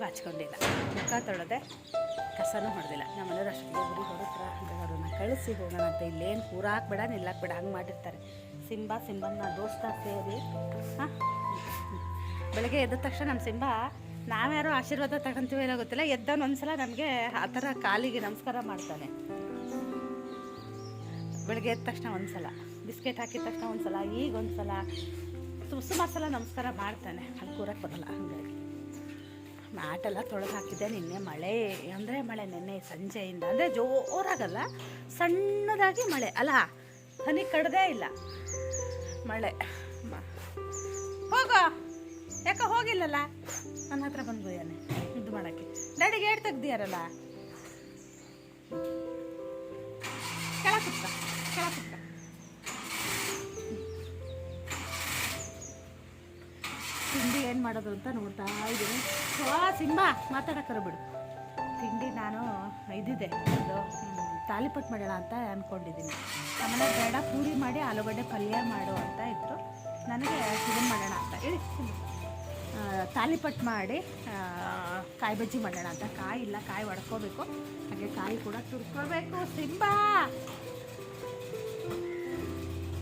Morning ಹಚ್ಕೊಂಡಿಲ್ಲ. ಬಾಚ್ಕೊಂಡಿಲ್ಲ ಮುಖ ತೊಳೆದೆ ಕಸನೂ ಹೊಡೆದಿಲ್ಲ. ನಮ್ಮನೆಯವ್ರು ಅಷ್ಟು ಗುಡಿ ಹೊರತ್ರ ಅವ್ರನ್ನ ಕಳಿಸಿ ಹೋಗೋಣ ಅಂತ. ಇಲ್ಲೇನು ಕೂರ ಹಾಕ್ಬೇಡ ನಿಲ್ಲಾಕ್ಬೇಡ ಹಂಗೆ ಮಾಡಿರ್ತಾರೆ. ಸಿಂಬಾ ಸಿಂಬನ್ನ ದೋಸ್ತ ಸೇರಿ, ಹಾಂ? ಬೆಳಗ್ಗೆ ಎದ್ದ ತಕ್ಷಣ ನಮ್ಮ ಸಿಂಬಾ, ನಾವ್ಯಾರೋ ಆಶೀರ್ವಾದ ತಗೊಂತೀವಿ ಏನೋ ಗೊತ್ತಿಲ್ಲ. ಎದ್ದವನು ಒಂದ್ಸಲ ನಮಗೆ ಆ ಥರ ಕಾಲಿಗೆ ನಮಸ್ಕಾರ ಮಾಡ್ತಾನೆ. ಬೆಳಗ್ಗೆ ಎದ್ದ ತಕ್ಷಣ ಒಂದ್ಸಲ, ಬಿಸ್ಕೆಟ್ ಹಾಕಿದ ತಕ್ಷಣ ಒಂದ್ಸಲ ಈಗ ಒಂದು ಸಲ ಸುಮಾರು ಸಲ ನಮಸ್ಕಾರ ಮಾಡ್ತಾನೆ. ಅಲ್ಲಿ ಕೂರಕ್ಕೆ ಬರಲ್ಲ, ಹಂಗಾಗಿ. ಮ್ಯಾಟೆಲ್ಲ ತೊಳೆದು ಹಾಕಿದ್ದೆ ನಿನ್ನೆ ಮಳೆ, ಅಂದರೆ ಮಳೆ ನಿನ್ನೆ ಸಂಜೆಯಿಂದ, ಅಂದರೆ ಜೋರಾಗಲ್ಲ, ಸಣ್ಣದಾಗಿ ಮಳೆ. ಅಲ್ಲ, ಹನಿ ಕಡದೇ ಇಲ್ಲ. ಮಳೆ. ಹೋಗೋ. ಯಾಕೆ ಹೋಗಿಲ್ಲಲ್ಲ? ನನ್ನ ಹತ್ರ ಬಂದ್ಬೋಯಾನೆ ಇದು ಮಾಡೋಕ್ಕೆ. ಡ್ಯಾಡಿಗೆ ಏಟ್ ತೆಗ್ದಿಯಾರಲ್ಲ? ಕೆಳ ಕೆಳಕುತ್ತ ಕೆಳ ಏನು ಮಾಡೋದು ಅಂತ ನೋಡ್ತಾ ಇದ್ದೀನಿ. ಹಾ ಸಿಂಬಾ ಮಾತಾಡಕ್ಕರ ಬಿಡು. ತಿಂಡಿ ನಾನು ಇದಿದೆ. ಅದು ತಾಲಿಪಟ್ ತಾಲಿಪಟ್ಟು ಮಾಡೋಣ ಅಂತ ಅಂದ್ಕೊಂಡಿದ್ದೀನಿ ಆಮೇಲೆ ಬೇಡ ಪೂರಿ ಮಾಡಿ ಆಲೂಗಡ್ಡೆ ಪಲ್ಯ ಮಾಡು ಅಂತ ಇತ್ತು ನನಗೆ ಇದನ್ನು ಮಾಡೋಣ ಅಂತ. ಹೇಳಿ ತಾಲಿಪಟ್ಟು ಮಾಡಿ ಕಾಯಿ ಬಜ್ಜಿ ಮಾಡೋಣ ಅಂತ. ಕಾಯಿ ಇಲ್ಲ ಕಾಯಿ ಒಡ್ಕೋಬೇಕು. ಹಾಗೆ ಕಾಯಿ ಕೂಡ ತುರ್ಕೋಬೇಕು. ಸಿಂಬಾ!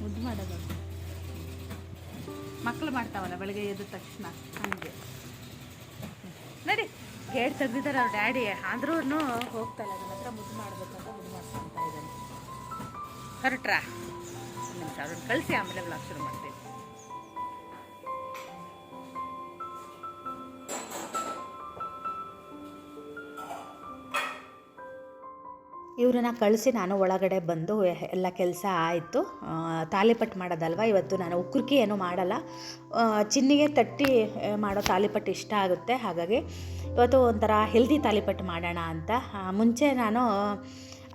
ಮುದ್ದು ಮಾಡೋದು ಮಕ್ಕಳು ಮಾಡ್ತಾವಲ್ಲ ಬೆಳಗ್ಗೆ ಎದ್ದ ತಕ್ಷಣ, ಹಂಗೆ. ನೋಡಿ. ಗೇಟ್ ತೆಗ್ದಿದ್ದಾರೆ ಅವ್ರ ಡ್ಯಾಡಿ. ಆದ್ರೂ ಹೋಗ್ತಾ ಇಲ್ಲ ಹತ್ರ ಮುದ್ದು ಮಾಡ್ಬೇಕಂತ ಮುದ್ದು ಮಾಡ್ಕೊಂತ ಇದ್ದಾನೆ ಹೊರಟ್ರಾ? ನಿಮಿಷ, ಅವ್ರನ್ನ ಕಳಿಸಿ, ಆಮೇಲೆ ಬ್ಲಾಗ್ ಶುರು ಮಾಡ್ತೀನಿ. ಇವ್ರನ್ನ ಕಳಿಸಿ ನಾನು ಒಳಗಡೆ ಬಂದು ಎಲ್ಲ ಕೆಲಸ ಆಯಿತು. ತಾಲಿಪಟ್ಟು ಮಾಡೋದಲ್ವ? ಇವತ್ತು ನಾನು ಉಕ್ರಿಕೆ ಏನು ಮಾಡಲ್ಲ ಚಿನ್ನಿಗೆ ತಟ್ಟಿ ಮಾಡೋ ತಾಲಿಪಟ್ಟು ಇಷ್ಟ ಆಗುತ್ತೆ. ಹಾಗಾಗಿ ಇವತ್ತು ಒಂಥರ ಹೆಲ್ದಿ ತಾಲಿಪಟ್ಟು ಮಾಡೋಣ ಅಂತ. ಮುಂಚೆ ನಾನು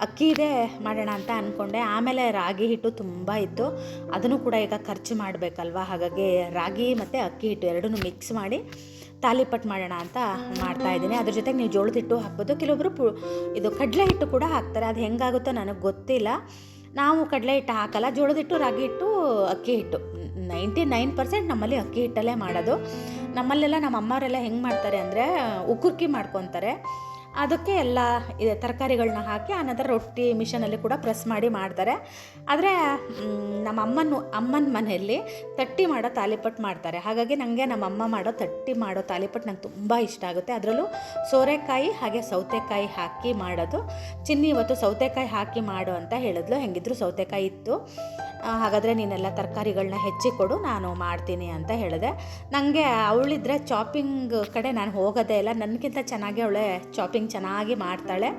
ಅಕ್ಕಿದೆ ಮಾಡೋಣ ಅಂತ ಅಂದ್ಕೊಂಡೆ ಆಮೇಲೆ ರಾಗಿ ಹಿಟ್ಟು ತುಂಬ ಇತ್ತು. ಅದನ್ನು ಕೂಡ ಈಗ ಖರ್ಚು ಮಾಡಬೇಕಲ್ವ? ಹಾಗಾಗಿ ರಾಗಿ ಮತ್ತು ಅಕ್ಕಿ ಹಿಟ್ಟು ಎರಡನ್ನೂ ಮಿಕ್ಸ್ ಮಾಡಿ ತಾಲಿಪಟ್ಟು ಮಾಡೋಣ ಅಂತ ಮಾಡ್ತಾ ಇದ್ದೀನಿ. ಅದ್ರ ಜೊತೆಗೆ ನೀವು ಜೋಳದ ಹಿಟ್ಟು ಹಾಕ್ಬೋದು. ಕೆಲವೊಬ್ಬರು ಇದು ಕಡಲೆ ಹಿಟ್ಟು ಕೂಡ ಹಾಕ್ತಾರೆ. ಅದು ಹೆಂಗಾಗುತ್ತೋ ನನಗೆ ಗೊತ್ತಿಲ್ಲ. ನಾವು ಕಡಲೆ ಹಿಟ್ಟು ಹಾಕಲ್ಲ. ಜೋಳದ ಹಿಟ್ಟು, ರಾಗಿ ಹಿಟ್ಟು, ಅಕ್ಕಿ ಹಿಟ್ಟು. ನೈಂಟಿ ನೈನ್ ಪರ್ಸೆಂಟ್ ನಮ್ಮಲ್ಲಿ ಅಕ್ಕಿ ಹಿಟ್ಟಲ್ಲೇ ಮಾಡೋದು. ನಮ್ಮಲ್ಲೆಲ್ಲ ನಮ್ಮ ಅಮ್ಮವರೆಲ್ಲ ಹೆಂಗೆ ಮಾಡ್ತಾರೆ ಅಂದರೆ, ಉಕ್ಕುರ್ಕಿ ಮಾಡ್ಕೊತಾರೆ. ಅದಕ್ಕೆ ಎಲ್ಲ ಇದೆ ತರಕಾರಿಗಳನ್ನ ಹಾಕಿ ಆನಂತರ ರೊಟ್ಟಿ ಮಿಷನಲ್ಲಿ ಕೂಡ ಪ್ರೆಸ್ ಮಾಡಿ ಮಾಡ್ತಾರೆ. ಆದರೆ ನಮ್ಮ ಅಮ್ಮನ ಅಮ್ಮನ ಮನೆಯಲ್ಲಿ ತಟ್ಟಿ ಮಾಡೋ ತಾಲಿಪಟ್ಟು ಮಾಡ್ತಾರೆ. ಹಾಗಾಗಿ ನನಗೆ ನಮ್ಮ ಅಮ್ಮ ಮಾಡೋ ತಟ್ಟಿ ಮಾಡೋ ತಾಲಿಪಟ್ಟು ನಂಗೆ ತುಂಬ ಇಷ್ಟ ಆಗುತ್ತೆ. ಅದರಲ್ಲೂ ಸೋರೆಕಾಯಿ ಹಾಗೆ ಸೌತೆಕಾಯಿ ಹಾಕಿ ಮಾಡೋದು. ಚಿನ್ನಿ ಇವತ್ತು ಸೌತೆಕಾಯಿ ಹಾಕಿ ಮಾಡು ಅಂತ ಹೇಳಿದ್ಲು. ಹೆಂಗಿದ್ರು ಸೌತೆಕಾಯಿ ಇತ್ತು. ಹಾಗಾದರೆ ನೀನೆಲ್ಲ ತರಕಾರಿಗಳನ್ನ ಹೆಚ್ಚಿ ಕೊಡು, ನಾನು ಮಾಡ್ತೀನಿ ಅಂತ ಹೇಳಿದೆ. ನನಗೆ ಅವಳಿದ್ರೆ ಚಾಪಿಂಗ್ ಕಡೆ ನಾನು ಹೋಗೋದೇ ಇಲ್ಲ. ನನಗಿಂತ ಚೆನ್ನಾಗಿ ಅವಳೆ ಚಾಪಿಂಗ್ ಚೆನ್ನಾಗಿ ಮಾಡ್ತಾಳೆ.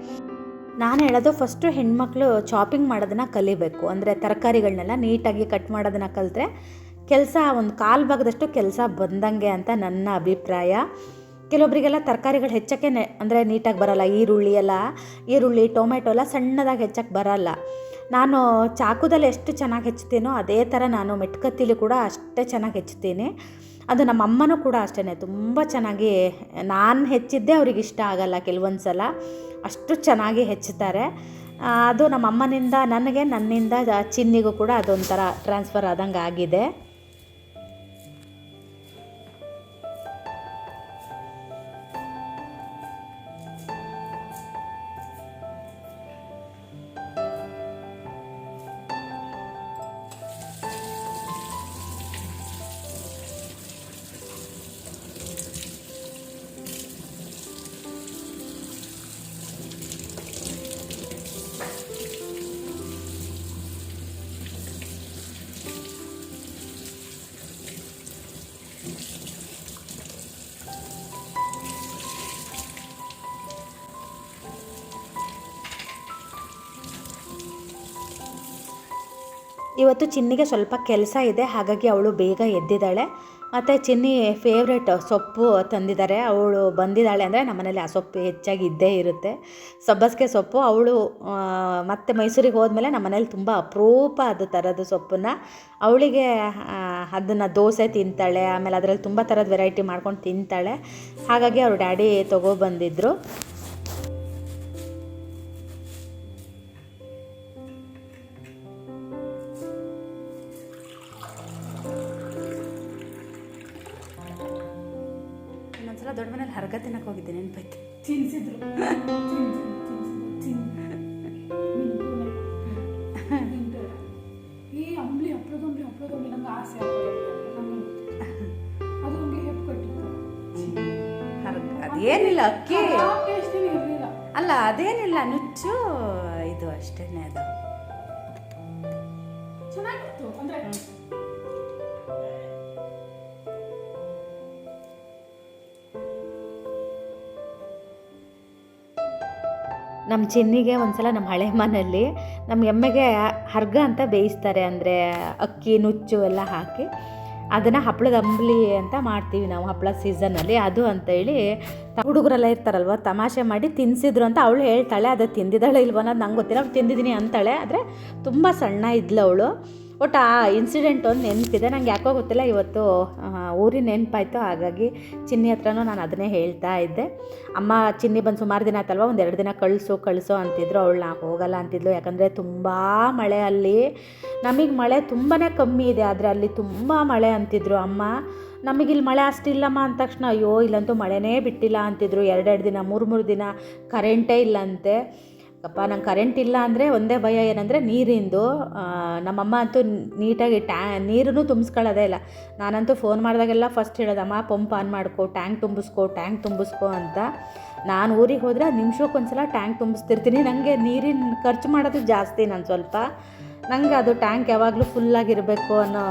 ನಾನು ಹೇಳೋದು ಫಸ್ಟು ಹೆಣ್ಮಕ್ಳು ಶಾಪಿಂಗ್ ಮಾಡೋದನ್ನ ಕಲಿಬೇಕು. ಅಂದರೆ ತರಕಾರಿಗಳನ್ನೆಲ್ಲ ನೀಟಾಗಿ ಕಟ್ ಮಾಡೋದನ್ನ ಕಲಿತ್ರೆ ಕೆಲಸ ಒಂದು ಕಾಲು ಭಾಗದಷ್ಟು ಕೆಲಸ ಬಂದಂಗೆ ಅಂತ ನನ್ನ ಅಭಿಪ್ರಾಯ. ಕೆಲವೊಬ್ಬರಿಗೆಲ್ಲ ತರಕಾರಿಗಳು ಹೆಚ್ಚಕ್ಕೆ ಅಂದರೆ ನೀಟಾಗಿ ಬರಲ್ಲ. ಈರುಳ್ಳಿ ಎಲ್ಲ, ಈರುಳ್ಳಿ ಟೊಮೆಟೊ ಎಲ್ಲ ಸಣ್ಣದಾಗಿ ಹೆಚ್ಚಕ್ಕೆ ಬರಲ್ಲ. ನಾನು ಚಾಕುದಲ್ಲಿ ಎಷ್ಟು ಚೆನ್ನಾಗಿ ಹೆಚ್ಚುತ್ತೀನೋ ಅದೇ ಥರ ನಾನು ಮೆಟ್ಕತ್ತಿಲಿ ಕೂಡ ಅಷ್ಟೇ ಚೆನ್ನಾಗಿ ಹೆಚ್ಚುತ್ತೀನಿ ಅದು ನಮ್ಮ ಅಮ್ಮನೂ ಕೂಡ ಅಷ್ಟೇ ತುಂಬ ಚೆನ್ನಾಗಿ ನಾನು ಹೆಚ್ಚಿದ್ದೇ ಅವ್ರಿಗೆ ಇಷ್ಟ ಆಗಲ್ಲ ಕೆಲವೊಂದು ಸಲ ಅಷ್ಟು ಚೆನ್ನಾಗಿ ಹೆಚ್ಚುತ್ತಾರೆ ಅದು ನಮ್ಮ ಅಮ್ಮನಿಂದ, ನನಗೆ ನನ್ನಿಂದ, ಚಿನ್ನಿಗೂ ಕೂಡ ಅದೊಂಥರ ಟ್ರಾನ್ಸ್ಫರ್ ಆದಂಗೆ ಆಗಿದೆ ಇವತ್ತು ಚಿನ್ನಿಗೆ ಸ್ವಲ್ಪ ಕೆಲಸ ಇದೆ, ಹಾಗಾಗಿ ಅವಳು ಬೇಗ ಎದ್ದಿದ್ದಾಳೆ. ಮತ್ತು ಚಿನ್ನಿ ಫೇವ್ರೆಟ್ ಸೊಪ್ಪು ತಂದಿದ್ದಾರೆ. ಅವಳು ಬಂದಿದ್ದಾಳೆ ಅಂದರೆ ನಮ್ಮನೇಲಿ ಆ ಸೊಪ್ಪು ಹೆಚ್ಚಾಗಿ ಇದ್ದೇ ಇರುತ್ತೆ. ಸಬ್ಬಸಿಗೆ ಸೊಪ್ಪು, ಅವಳು ಮತ್ತೆ ಮೈಸೂರಿಗೆ ಹೋದ್ಮೇಲೆ ನಮ್ಮನೇಲಿ ತುಂಬ ಅಪರೂಪ ಅದು ಥರದ ಸೊಪ್ಪನ್ನು ಅವಳಿಗೆ ಅದನ್ನು ದೋಸೆ ತಿಂತಾಳೆ, ಆಮೇಲೆ ಅದರಲ್ಲಿ ತುಂಬ ಥರದ ವೆರೈಟಿ ಮಾಡ್ಕೊಂಡು ತಿಂತಾಳೆ. ಹಾಗಾಗಿ ಅವ್ರ ಡ್ಯಾಡಿ ತೊಗೊಬಂದಿದ್ರು ಹರ್ಗ ತಿನ್ನಕ್ಕೆ ಹೋಗಿದ್ದೆ ನೆನಪಾಯ್ತು ತಿನ್ಸಿದ್ರು ತಿನ್ಸಿದ್ರು, ತಿನ್ಸಿದ್ರು, ತಿನ್- ತಿಂತಾರೆ. ಈ ಅಂಬ್ಲಿ ಹಪ್ಪಳದ ಅಂಬ್ಲಿ ಹಪ್ಪಳದ ಅಂಬ್ಲಿ ನಂಗೆ ಆಸೆ ಅದು ನಮಗೆ ಹೆಪ್ಪು ಕಟ್ಟಿತ್ತು ಹರ್ಗ ಅದೇನಿಲ್ಲ ಅಕ್ಕಿ ಅಲ್ಲ ಅದೇನಿಲ್ಲ ನುಚ್ಚು ಇದು ಅಷ್ಟೇನೆ ಅದು ಚೆನ್ನಾಗಿತ್ತು ಅಂದ್ರೆ ನಮ್ಮ ಚಿನ್ನಿಗೆ ಒಂದ್ಸಲ ನಮ್ಮ ಹಳೆ ಮನೆಯಲ್ಲಿ ನಮ್ಮ ಎಮ್ಮೆಗೆ ಹರ್ಗ ಅಂತ ಬೇಯಿಸ್ತಾರೆ, ಅಂದರೆ ಅಕ್ಕಿ, ನುಚ್ಚು ಎಲ್ಲ ಹಾಕಿ ಅದನ್ನು ಹಪ್ಪಳದ ಅಂಬ್ಲಿ ಅಂತ ಮಾಡ್ತೀವಿ ನಾವು ಹಪ್ಪಳ ಸೀಸನಲ್ಲಿ ಅದು ಅಂತೇಳಿ ಹುಡುಗರೆಲ್ಲ ಇರ್ತಾರಲ್ವ, ತಮಾಷೆ ಮಾಡಿ ತಿನ್ನಿಸಿದ್ರು ಅಂತ ಅವಳು ಹೇಳ್ತಾಳೆ, ಅದು ತಿಂದಿದ್ದಾಳೆ ಇಲ್ವ ಅನ್ನೋದು ನಂಗೆ ಗೊತ್ತಿಲ್ಲ, ಅವ್ಳು ತಿಂದಿದ್ದೀನಿ ಅಂತಾಳೆ. ಆದರೆ ತುಂಬ ಸಣ್ಣ ಇದ್ಲು ಅವಳು. ಒಟ್ಟು ಆ ಇನ್ಸಿಡೆಂಟ್ ಒಂದು ನೆನಪಿದೆ. ನಂಗೆ ಯಾಕೋ ಗೊತ್ತಿಲ್ಲ, ಇವತ್ತು ಊರಿನ ನೆನಪಾಯಿತು. ಹಾಗಾಗಿ ಚಿನ್ನಿ ಹತ್ರನೂ ನಾನು ಅದನ್ನೇ ಹೇಳ್ತಾ ಇದ್ದೆ. ಅಮ್ಮ, ಚಿನ್ನಿ ಬಂದು ಸುಮಾರು ದಿನ ಆಯ್ತಲ್ವ? ಒಂದು ಎರಡು ದಿನ ಕಳಿಸು ಕಳಿಸು ಅಂತಿದ್ರು. ಅವಳು, ನಾ ಹೋಗಲ್ಲ ಅಂತಿದ್ಲು. ಯಾಕಂದರೆ ತುಂಬ ಮಳೆ ಅಲ್ಲಿ. ನಮಗೆ ಮಳೆ ತುಂಬಾ ಕಮ್ಮಿ ಇದೆ. ಆದರೆ ಅಲ್ಲಿ ತುಂಬ ಮಳೆ ಅಂತಿದ್ರು. ಅಮ್ಮ ನಮಗಿಲ್ಲಿ ಮಳೆ ಅಷ್ಟಿಲ್ಲಮ್ಮ ಅಂದ ತಕ್ಷಣ, ಅಯ್ಯೋ, ಇಲ್ಲಂತೂ ಮಳೆನೇ ಬಿಟ್ಟಿಲ್ಲ ಅಂತಿದ್ರು. ಎರಡೆರಡು ದಿನ, ಮೂರು ಮೂರು ದಿನ ಕರೆಂಟೇ ಇಲ್ಲಂತೆ. ಅಪ್ಪ, ನಂಗೆ ಕರೆಂಟ್ ಇಲ್ಲ ಅಂದರೆ ಒಂದೇ ಭಯ ಏನಂದರೆ ನೀರಿಂದು. ನಮ್ಮಮ್ಮ ಅಂತೂ ನೀಟಾಗಿ ಟ್ಯಾ ನೀರನ್ನು ತುಂಬಿಸ್ಕೊಳ್ಳೋದೇ ಇಲ್ಲ. ನಾನಂತೂ ಫೋನ್ ಮಾಡಿದಾಗೆಲ್ಲ ಫಸ್ಟ್ ಹೇಳೋದಮ್ಮ ಪಂಪ್ ಆನ್ ಮಾಡ್ಕೊ ಟ್ಯಾಂಕ್ ತುಂಬಿಸ್ಕೊ ಟ್ಯಾಂಕ್ ತುಂಬಿಸ್ಕೊ ಅಂತ. ನಾನು ಊರಿಗೆ ಹೋದರೆ ನಿಮಿಷಕ್ಕೊಂದ್ಸಲ ಟ್ಯಾಂಕ್ ತುಂಬಿಸ್ತಿರ್ತೀನಿ. ನನಗೆ ನೀರಿನ ಖರ್ಚು ಮಾಡೋದು ಜಾಸ್ತಿ ನಾನು ಸ್ವಲ್ಪ. ನನಗೆ ಅದು ಟ್ಯಾಂಕ್ ಯಾವಾಗಲೂ ಫುಲ್ಲಾಗಿರಬೇಕು ಅನ್ನೋ,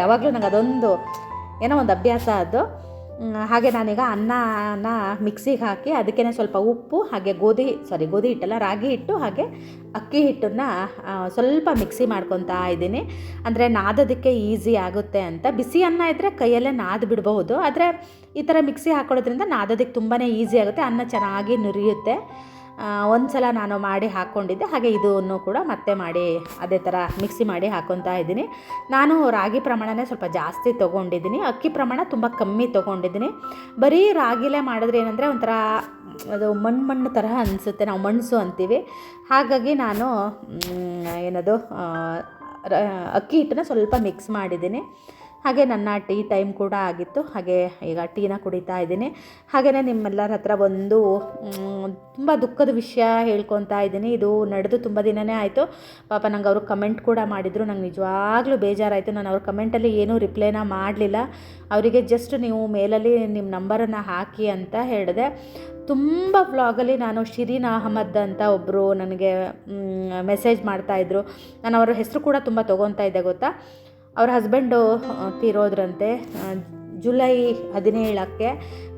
ಯಾವಾಗಲೂ ನಂಗೆ ಅದೊಂದು ಏನೋ ಒಂದು ಅಭ್ಯಾಸ ಅದು. ಹಾಗೆ ನಾನೀಗ ಅನ್ನನ ಮಿಕ್ಸಿಗೆ ಹಾಕಿ ಅದಕ್ಕೇ ಸ್ವಲ್ಪ ಉಪ್ಪು, ಹಾಗೆ ಗೋಧಿ ಸಾರಿ ಗೋಧಿ ಹಿಟ್ಟಲ್ಲ, ರಾಗಿ ಹಿಟ್ಟು, ಹಾಗೆ ಅಕ್ಕಿ ಹಿಟ್ಟನ್ನು ಸ್ವಲ್ಪ ಮಿಕ್ಸಿ ಮಾಡ್ಕೊತಾ ಇದ್ದೀನಿ. ಅಂದರೆ ನಾದೋದಕ್ಕೆ ಈಸಿ ಆಗುತ್ತೆ ಅಂತ. ಬಿಸಿ ಅನ್ನ ಇದ್ದರೆ ಕೈಯಲ್ಲೇ ನಾದ್ ಬಿಡಬಹುದು. ಆದರೆ ಈ ಥರ ಮಿಕ್ಸಿ ಹಾಕೊಳ್ಳೋದ್ರಿಂದ ನಾದೋದಕ್ಕೆ ತುಂಬಾ ಈಸಿ ಆಗುತ್ತೆ. ಅನ್ನ ಚೆನ್ನಾಗಿ ನುರಿಯುತ್ತೆ. ಒಂದು ಸಲ ನಾನು ಮಾಡಿ ಹಾಕ್ಕೊಂಡಿದ್ದೆ. ಹಾಗೆ ಇದನ್ನು ಕೂಡ ಮತ್ತೆ ಮಾಡಿ, ಅದೇ ಥರ ಮಿಕ್ಸಿ ಮಾಡಿ ಹಾಕ್ಕೊತಾ ಇದ್ದೀನಿ. ನಾನು ರಾಗಿ ಪ್ರಮಾಣನೇ ಸ್ವಲ್ಪ ಜಾಸ್ತಿ ತೊಗೊಂಡಿದ್ದೀನಿ. ಅಕ್ಕಿ ಪ್ರಮಾಣ ತುಂಬ ಕಮ್ಮಿ ತೊಗೊಂಡಿದ್ದೀನಿ. ಬರೀ ರಾಗಿಲೇ ಮಾಡಿದ್ರೆ ಏನಂದರೆ ಒಂಥರ ಅದು ಮಣ್ಣು ಮಣ್ಣು ತರಹ ಅನಿಸುತ್ತೆ. ನಾವು ಮಣ್ಸು ಅಂತೀವಿ. ಹಾಗಾಗಿ ನಾನು ಏನದು ಅಕ್ಕಿ ಹಿಟ್ಟನ್ನ ಸ್ವಲ್ಪ ಮಿಕ್ಸ್ ಮಾಡಿದ್ದೀನಿ. ಹಾಗೆ ನನ್ನ ಟೀ ಟೈಮ್ ಕೂಡ ಆಗಿತ್ತು. ಹಾಗೆ ಈಗ ಟೀನ ಕುಡಿತಾ ಇದ್ದೀನಿ. ಹಾಗೆಯೇ ನಿಮ್ಮೆಲ್ಲರ ಹತ್ರ ಒಂದು ತುಂಬ ದುಃಖದ ವಿಷಯ ಹೇಳ್ಕೊತಾ ಇದ್ದೀನಿ. ಇದು ನಡೆದು ತುಂಬ ದಿನವೇ ಆಯಿತು. ಪಾಪ ನಂಗೆ ಅವರು ಕಮೆಂಟ್ ಕೂಡ ಮಾಡಿದರು. ನಂಗೆ ನಿಜವಾಗ್ಲೂ ಬೇಜಾರಾಯಿತು. ನಾನು ಅವ್ರ ಕಮೆಂಟಲ್ಲಿ ಏನೂ ರಿಪ್ಲೈನ ಮಾಡಲಿಲ್ಲ. ಅವರಿಗೆ ಜಸ್ಟ್ ನೀವು ಮೇಲಲ್ಲಿ ನಿಮ್ಮ ನಂಬರನ್ನು ಹಾಕಿ ಅಂತ ಹೇಳಿದೆ. ತುಂಬ ಬ್ಲಾಗಲ್ಲಿ ನಾನು ಶಿರೀನ್ ಅಹಮದ್ ಅಂತ ಒಬ್ಬರು ನನಗೆ ಮೆಸೇಜ್ ಮಾಡ್ತಾಯಿದ್ರು ನಾನು ಅವರ ಹೆಸರು ಕೂಡ ತುಂಬ ತೊಗೊತಾ ಇದ್ದೆ, ಗೊತ್ತಾ? ಅವ್ರ ಹಸ್ಬೆಂಡು ತೀರೋದ್ರಂತೆ ಜುಲೈ ಹದಿನೇಳಕ್ಕೆ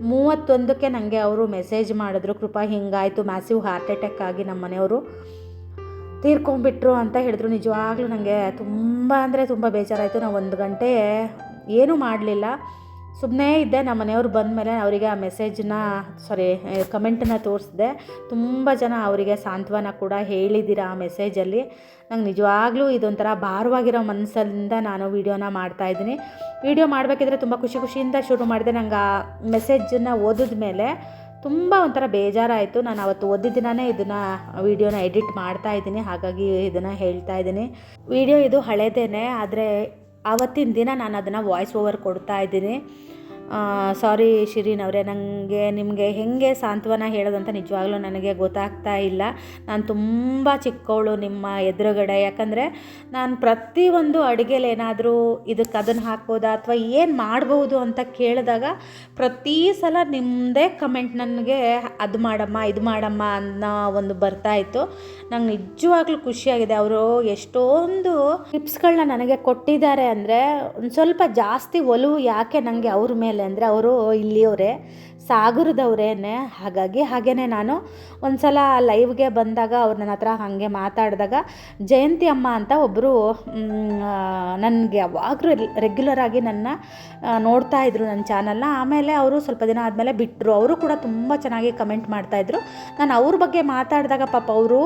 ಮೂವತ್ತೊಂದಕ್ಕೆ ನನಗೆ ಅವರು ಮೆಸೇಜ್ ಮಾಡಿದ್ರು, ಕೃಪಾ, ಹಿಂಗಾಯಿತು, ಮ್ಯಾಸಿವ್ ಹಾರ್ಟ್ ಅಟ್ಯಾಕ್ ಆಗಿ ನಮ್ಮ ಮನೆಯವರು ತೀರ್ಕೊಂಡ್ಬಿಟ್ರು ಅಂತ ಹೇಳಿದ್ರು. ನಿಜವಾಗ್ಲೂ ನನಗೆ ತುಂಬ ಅಂದರೆ ತುಂಬ ಬೇಜಾರಾಯಿತು. ನಾವು ಒಂದು ಗಂಟೆ ಏನೂ ಮಾಡಲಿಲ್ಲ. ಸುಮ್ಮನೆ ಇದ್ದೆ, ನಮ್ಮ ಮನೆಯವ್ರು ಬಂದಮೇಲೆ ಅವರಿಗೆ ಆ ಮೆಸೇಜನ್ನ ಸಾರಿ ಕಮೆಂಟನ್ನು ತೋರಿಸಿದೆ. ತುಂಬ ಜನ ಅವರಿಗೆ ಸಾಂತ್ವನ ಕೂಡ ಹೇಳಿದ್ದೀರ ಆ ಮೆಸೇಜಲ್ಲಿ ನಂಗೆ ನಿಜವಾಗ್ಲೂ ಇದೊಂಥರ ಭಾರವಾಗಿರೋ ಮನಸ್ಸಲ್ಲಿಂದ ನಾನು ವೀಡಿಯೋನ ಮಾಡ್ತಾಯಿದ್ದೀನಿ ವೀಡಿಯೋ ಮಾಡಬೇಕಿದ್ರೆ ತುಂಬ ಖುಷಿ ಖುಷಿಯಿಂದ ಶುರು ಮಾಡಿದೆ. ನಂಗೆ ಆ ಮೆಸೇಜನ್ನು ಓದಿದ ಮೇಲೆ ತುಂಬ ಒಂಥರ ಬೇಜಾರಾಯಿತು. ನಾನು ಅವತ್ತು ಓದಿದ ದಿನವೇ ಇದನ್ನು ವೀಡಿಯೋನ ಎಡಿಟ್ ಮಾಡ್ತಾ ಇದ್ದೀನಿ. ಹಾಗಾಗಿ ಇದನ್ನು ಹೇಳ್ತಾ ಇದ್ದೀನಿ. ವಿಡಿಯೋ ಇದು ಹಳೇದೇನೆ, ಆದರೆ ಆವತ್ತಿನ ದಿನ ನಾನು ಅದನ್ನು ವಾಯ್ಸ್ ಓವರ್ ಕೊಡ್ತಾ ಇದ್ದೀನಿ. ಸಾರಿ ಶಿರೀನ್ ಅವರೇ ನನಗೆ ನಿಮಗೆ ಹೇಗೆ ಸಾಂತ್ವನ ಹೇಳೋದಂತ ನಿಜವಾಗ್ಲೂ ನನಗೆ ಗೊತ್ತಾಗ್ತಾ ಇಲ್ಲ. ನಾನು ತುಂಬ ಚಿಕ್ಕವಳು ನಿಮ್ಮ ಎದುರುಗಡೆ, ಯಾಕಂದರೆ ನಾನು ಪ್ರತಿಯೊಂದು ಅಡುಗೆಲಿ ಏನಾದರೂ ಇದಕ್ಕೆ ಅದನ್ನು ಹಾಕ್ಬೋದಾ ಅಥವಾ ಏನು ಮಾಡ್ಬೋದು ಅಂತ ಕೇಳಿದಾಗ ಪ್ರತಿ ಸಲ ನಿಮ್ಮದೇ ಕಮೆಂಟ್ ನನಗೆ, ಅದು ಮಾಡಮ್ಮ, ಇದು ಮಾಡಮ್ಮ ಅನ್ನೋ ಒಂದು ಬರ್ತಾಯಿತ್ತು ನಂಗೆ ನಿಜವಾಗ್ಲೂ ಖುಷಿಯಾಗಿದೆ. ಅವರು ಎಷ್ಟೊಂದು ಟಿಪ್ಸ್ಗಳನ್ನ ನನಗೆ ಕೊಟ್ಟಿದ್ದಾರೆ ಅಂದರೆ ಒಂದು ಸ್ವಲ್ಪ ಜಾಸ್ತಿ ಒಲವು ಯಾಕೆ ನನಗೆ ಅವ್ರ ಮೇಲೆ? ಅಂದರೆ ಅವರು ಇಲ್ಲಿಯವರೇ ಸಾಗರದವರೇನೆ ಹಾಗಾಗಿ ಹಾಗೇ ನಾನು ಒಂದು ಸಲ ಲೈವ್ಗೆ ಬಂದಾಗ ಅವ್ರು ನನ್ನ ಹತ್ರ ಹಾಗೆ ಮಾತಾಡಿದಾಗ, ಜಯಂತಿ ಅಮ್ಮ ಅಂತ ಒಬ್ಬರು ನನಗೆ ಯಾವಾಗಲೂ ರೆಗ್ಯುಲರ್ ಆಗಿ ನನ್ನ ನೋಡ್ತಾ ಇದ್ರು ನನ್ನ ಚಾನಲ್ನ ಆಮೇಲೆ ಅವರು ಸ್ವಲ್ಪ ದಿನ ಆದಮೇಲೆ ಬಿಟ್ಟರು ಅವರು ಕೂಡ ತುಂಬ ಚೆನ್ನಾಗಿ ಕಮೆಂಟ್ ಮಾಡ್ತಾಯಿದ್ರು ನಾನು ಅವ್ರ ಬಗ್ಗೆ ಮಾತಾಡಿದಾಗ ಪಾಪ ಅವರು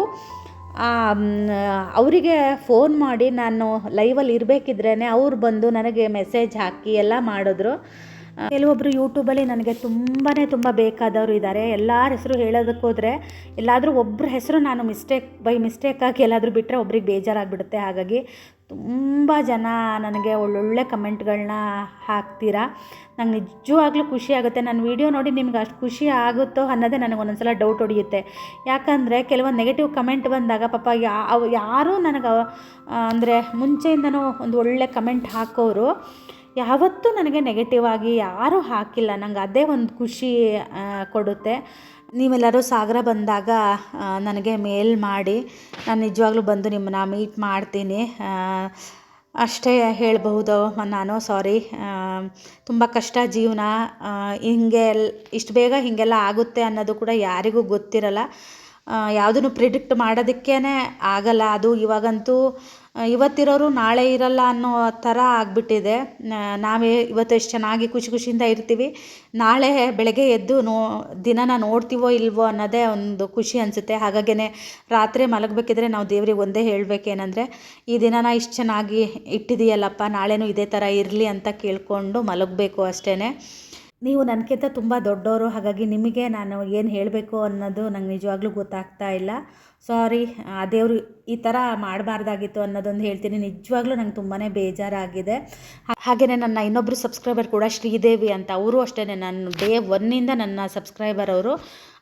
ಅವರಿಗೆ ಫೋನ್ ಮಾಡಿ ನಾನು ಲೈವಲ್ಲಿ ಇರಬೇಕಿದ್ರೇ ಅವ್ರು ಬಂದು ನನಗೆ ಮೆಸೇಜ್ ಹಾಕಿ ಎಲ್ಲ ಮಾಡಿದ್ರು. ಕೆಲವೊಬ್ಬರು ಯೂಟ್ಯೂಬಲ್ಲಿ ನನಗೆ ತುಂಬಾ ತುಂಬ ಬೇಕಾದವರು ಇದ್ದಾರೆ ಎಲ್ಲರ ಹೆಸರು ಹೇಳೋದಕ್ಕೆ ಹೋದರೆ ಎಲ್ಲಾದರೂ ಒಬ್ಬರ ಹೆಸರು ನಾನು ಮಿಸ್ಟೇಕ್ ಬೈ ಮಿಸ್ಟೇಕಾಗಿ ಎಲ್ಲಾದರೂ ಬಿಟ್ಟರೆ ಒಬ್ರಿಗೆ ಬೇಜಾರಾಗಿಬಿಡುತ್ತೆ. ಹಾಗಾಗಿ ತುಂಬ ಜನ ನನಗೆ ಒಳ್ಳೊಳ್ಳೆ ಕಮೆಂಟ್ಗಳನ್ನ ಹಾಕ್ತೀರಾ? ನಂಗೆ ನಿಜವಾಗ್ಲೂ ಖುಷಿ ಆಗುತ್ತೆ. ನನ್ನ ವೀಡಿಯೋ ನೋಡಿ ನಿಮ್ಗೆ ಅಷ್ಟು ಖುಷಿ ಆಗುತ್ತೋ ಅನ್ನೋದೇ ನನಗೆ ಒಂದೊಂದು ಡೌಟ್ ಹೊಡೆಯುತ್ತೆ. ಯಾಕಂದರೆ ಕೆಲವೊಂದು ನೆಗೆಟಿವ್ ಕಮೆಂಟ್ ಬಂದಾಗ ಪಾಪ ಯಾವ ಯಾರೂ ನನಗೆ ಅಂದರೆ ಮುಂಚೆಯಿಂದನೂ ಒಂದು ಒಳ್ಳೆ ಕಮೆಂಟ್ ಹಾಕೋರು. ಯಾವತ್ತೂ ನನಗೆ ನೆಗೆಟಿವ್ ಆಗಿ ಯಾರೂ ಹಾಕಿಲ್ಲ. ನಂಗೆ ಅದೇ ಒಂದು ಖುಷಿ ಕೊಡುತ್ತೆ. ನೀವೆಲ್ಲರೂ ಸಾಗರ ಬಂದಾಗ ನನಗೆ ಮೇಲ್ ಮಾಡಿ. ನಾನು ನಿಜವಾಗ್ಲೂ ಬಂದು ನಿಮ್ಮನ್ನ ಮೀಟ್ ಮಾಡ್ತೀನಿ. ಅಷ್ಟೇ ಹೇಳಬಹುದು. ನಾನು ಸಾರಿ ತುಂಬ ಕಷ್ಟ ಜೀವನ. ಹಿಂಗೆ ಇಷ್ಟು ಬೇಗ ಹೀಗೆಲ್ಲ ಆಗುತ್ತೆ ಅನ್ನೋದು ಕೂಡ ಯಾರಿಗೂ ಗೊತ್ತಿರಲ್ಲ. ಯಾವುದನ್ನು ಪ್ರಿಡಿಕ್ಟ್ ಮಾಡೋದಕ್ಕೇ ಆಗಲ್ಲ. ಅದು ಇವಾಗಂತೂ ಇವತ್ತಿರೋರು ನಾಳೆ ಇರಲ್ಲ ಅನ್ನೋ ಥರ ಆಗಿಬಿಟ್ಟಿದೆ. ನಾವೇ ಇವತ್ತು ಎಷ್ಟು ಚೆನ್ನಾಗಿ ಖುಷಿ ಖುಷಿಯಿಂದ ಇರ್ತೀವಿ. ನಾಳೆ ಬೆಳಗ್ಗೆ ಎದ್ದು ನೋ, ದಿನನ ನೋಡ್ತೀವೋ ಇಲ್ವೋ ಅನ್ನೋದೇ ಒಂದು ಖುಷಿ ಅನಿಸುತ್ತೆ. ಹಾಗಾಗೇ ರಾತ್ರಿ ಮಲಗಬೇಕಿದ್ರೆ ನಾವು ದೇವ್ರಿಗೆ ಒಂದೇ ಹೇಳಬೇಕೇನೆಂದರೆ, ಈ ದಿನನ ಇಷ್ಟು ಚೆನ್ನಾಗಿ ಇಟ್ಟಿದೆಯಲ್ಲಪ್ಪ, ನಾಳೆನೂ ಇದೇ ಥರ ಇರಲಿ ಅಂತ ಕೇಳಿಕೊಂಡು ಮಲಗಬೇಕು ಅಷ್ಟೇ ನೀವು ನನಗಿಂತ ತುಂಬ ದೊಡ್ಡವರು ಹಾಗಾಗಿ ನಿಮಗೆ ನಾನು ಏನು ಹೇಳಬೇಕು ಅನ್ನೋದು ನಂಗೆ ನಿಜವಾಗ್ಲೂ ಗೊತ್ತಾಗ್ತಾ ಇಲ್ಲ. ಸಾರಿ, ಆ ದೇವರು ಈ ಥರ ಮಾಡಬಾರ್ದಾಗಿತ್ತು ಅನ್ನೋದೊಂದು ಹೇಳ್ತೀನಿ. ನಿಜವಾಗ್ಲೂ ನಂಗೆ ತುಂಬಾ ಬೇಜಾರಾಗಿದೆ. ಹಾಗೆಯೇ ನನ್ನ ಇನ್ನೊಬ್ಬರು ಸಬ್ಸ್ಕ್ರೈಬರ್ ಕೂಡ ಶ್ರೀದೇವಿ ಅಂತ. ಅವರು ಅಷ್ಟೇ, ನಾನು ಡೇ ಒನ್ನಿಂದ ನನ್ನ ಸಬ್ಸ್ಕ್ರೈಬರ್ ಅವರು.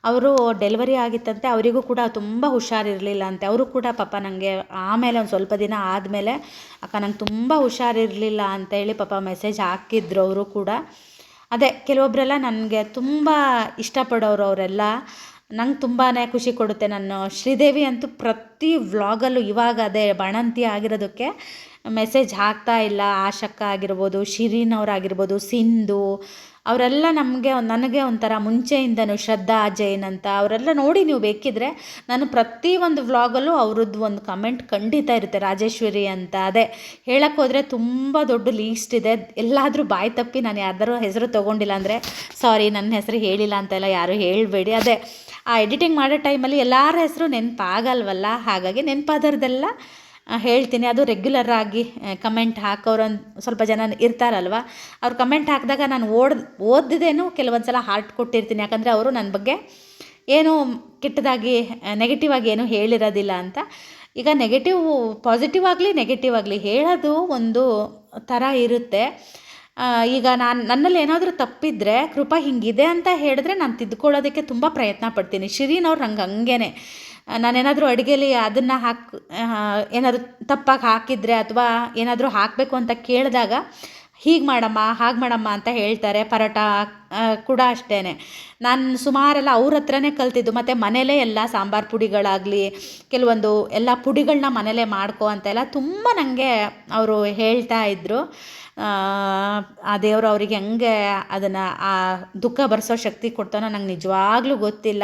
ಅವರು ಡೆಲಿವರಿ ಆಗಿತ್ತಂತೆ, ಅವರಿಗೂ ಕೂಡ ತುಂಬ ಹುಷಾರಿರಲಿಲ್ಲ ಅಂತೆ. ಅವರು ಕೂಡ ಪಾಪ ನನಗೆ ಆಮೇಲೆ ಒಂದು ಸ್ವಲ್ಪ ದಿನ ಆದಮೇಲೆ, ಅಕ್ಕ, ನಂಗೆ ತುಂಬ ಹುಷಾರಿರಲಿಲ್ಲ ಅಂತೇಳಿ ಪಾಪ ಮೆಸೇಜ್ ಹಾಕಿದ್ರು ಅವರು ಕೂಡ. ಅದೇ ಕೆಲವೊಬ್ಬರೆಲ್ಲ ನನಗೆ ತುಂಬ ಇಷ್ಟಪಡೋರು ಅವರೆಲ್ಲ. ನಂಗೆ ತುಂಬಾ ಖುಷಿ ಕೊಡುತ್ತೆ ನಾನು ಶ್ರೀದೇವಿ ಅಂತೂ ಪ್ರತಿ ವ್ಲಾಗಲ್ಲೂ ಇವಾಗ ಅದೇ ಬಣಂತಿ ಆಗಿರೋದಕ್ಕೆ ಮೆಸೇಜ್ ಹಾಕ್ತಾ ಇಲ್ಲ. ಆಶಕ್ಕ ಆಗಿರ್ಬೋದು, ಶಿರೀನ್ ಅವರಾಗಿರ್ಬೋದು, ಸಿಂಧು, ಅವರೆಲ್ಲ ನಮಗೆ ನನಗೆ ಒಂಥರ ಮುಂಚೆಯಿಂದನೂ ಶ್ರದ್ಧಾ, ಜೈನ್ ಅಂತ ಅವರೆಲ್ಲ ನೋಡಿ ನೀವು ಬೇಕಿದ್ರೆ ನಾನು ಪ್ರತಿ ಒಂದು ವ್ಲಾಗಲ್ಲೂ ಅವ್ರದ್ದು ಒಂದು ಕಮೆಂಟ್ ಖಂಡಿತ ಇರುತ್ತೆ. ರಾಜೇಶ್ವರಿ ಅಂತ ಅದೇ. ಹೇಳಕ್ಕೆ ಹೋದರೆ ತುಂಬ ದೊಡ್ಡ ಲೀಸ್ಟ್ ಇದೆ. ಎಲ್ಲಾದರೂ ಬಾಯಿ ತಪ್ಪಿ ನಾನು ಯಾರ್ದಾರು ಹೆಸರು ತೊಗೊಂಡಿಲ್ಲ ಅಂದರೆ ಸಾರಿ ನನ್ನ ಹೆಸರು ಹೇಳಿಲ್ಲ ಅಂತೆಲ್ಲ ಯಾರೂ ಹೇಳಬೇಡಿ. ಅದೇ. ಆ ಎಡಿಟಿಂಗ್ ಮಾಡೋ ಟೈಮಲ್ಲಿ ಎಲ್ಲರ ಹೆಸರು ನೆನಪಾಗಲ್ವಲ್ಲ? ಹಾಗಾಗಿ ನೆನಪಾದವ್ರದ್ದೆಲ್ಲ ಹೇಳ್ತೀನಿ. ಅದು ರೆಗ್ಯುಲರ್ ಆಗಿ ಕಮೆಂಟ್ ಹಾಕೋರು ಸ್ವಲ್ಪ ಜನ ಇರ್ತಾರಲ್ವ? ಅವ್ರು ಕಮೆಂಟ್ ಹಾಕಿದಾಗ ನಾನು ಓಡ್ ಓದಿದೇನು ಕೆಲವೊಂದು ಸಲ ಹಾರ್ಟ್ ಕೊಟ್ಟಿರ್ತೀನಿ. ಯಾಕಂದರೆ ಅವರು ನನ್ನ ಬಗ್ಗೆ ಏನು ಕೆಟ್ಟದಾಗಿ ನೆಗೆಟಿವ್ ಆಗಿ ಏನು ಹೇಳಿರೋದಿಲ್ಲ ಅಂತ. ಈಗ ನೆಗೆಟಿವ್ ಪಾಸಿಟಿವ್ ಆಗಲಿ ನೆಗೆಟಿವ್ ಆಗಲಿ ಹೇಳೋದು ಒಂದು ಥರ ಇರುತ್ತೆ. ಈಗ ನಾನು, ನನ್ನಲ್ಲಿ ಏನಾದರೂ ತಪ್ಪಿದ್ರೆ ಕೃಪಾ ಹಿಂಗಿದೆ ಅಂತ ಹೇಳಿದ್ರೆ ನಾನು ತಿದ್ಕೊಳ್ಳೋದಕ್ಕೆ ತುಂಬ ಪ್ರಯತ್ನ ಪಡ್ತೀನಿ. ಶಿರೀನ್ ಅವ್ರು ನಂಗೆ ಹಂಗೇನೆ. ನಾನೇನಾದರೂ ಅಡುಗೆಲಿ ಅದನ್ನು ಹಾಕಿ ಏನಾದರೂ ತಪ್ಪಾಗಿ ಹಾಕಿದರೆ ಅಥವಾ ಏನಾದರೂ ಹಾಕಬೇಕು ಅಂತ ಕೇಳಿದಾಗ ಹೀಗೆ ಮಾಡಮ್ಮ, ಹಾಗೆ ಮಾಡಮ್ಮ ಅಂತ ಹೇಳ್ತಾರೆ ಪರೋಟ ಕೂಡ ಅಷ್ಟೇ ನಾನು ಸುಮಾರೆಲ್ಲ ಅವ್ರ ಹತ್ರನೇ ಕಲ್ತಿದ್ದು, ಮತ್ತು ಮನೇಲೇ ಎಲ್ಲ ಸಾಂಬಾರು ಪುಡಿಗಳಾಗಲಿ, ಕೆಲವೊಂದು ಎಲ್ಲ ಪುಡಿಗಳನ್ನ ಮನೇಲೇ ಮಾಡ್ಕೊ ಅಂತೆಲ್ಲ ತುಂಬ ನನಗೆ ಅವರು ಹೇಳ್ತಾ ಇದ್ದರು ಆ ದೇವರು ಅವರಿಗೆ ಹೆಂಗೆ ಅದನ್ನು, ಆ ದುಃಖ ಬರೆಸೋ ಶಕ್ತಿ ಕೊಡ್ತಾನೋ ನಂಗೆ ನಿಜವಾಗ್ಲೂ ಗೊತ್ತಿಲ್ಲ.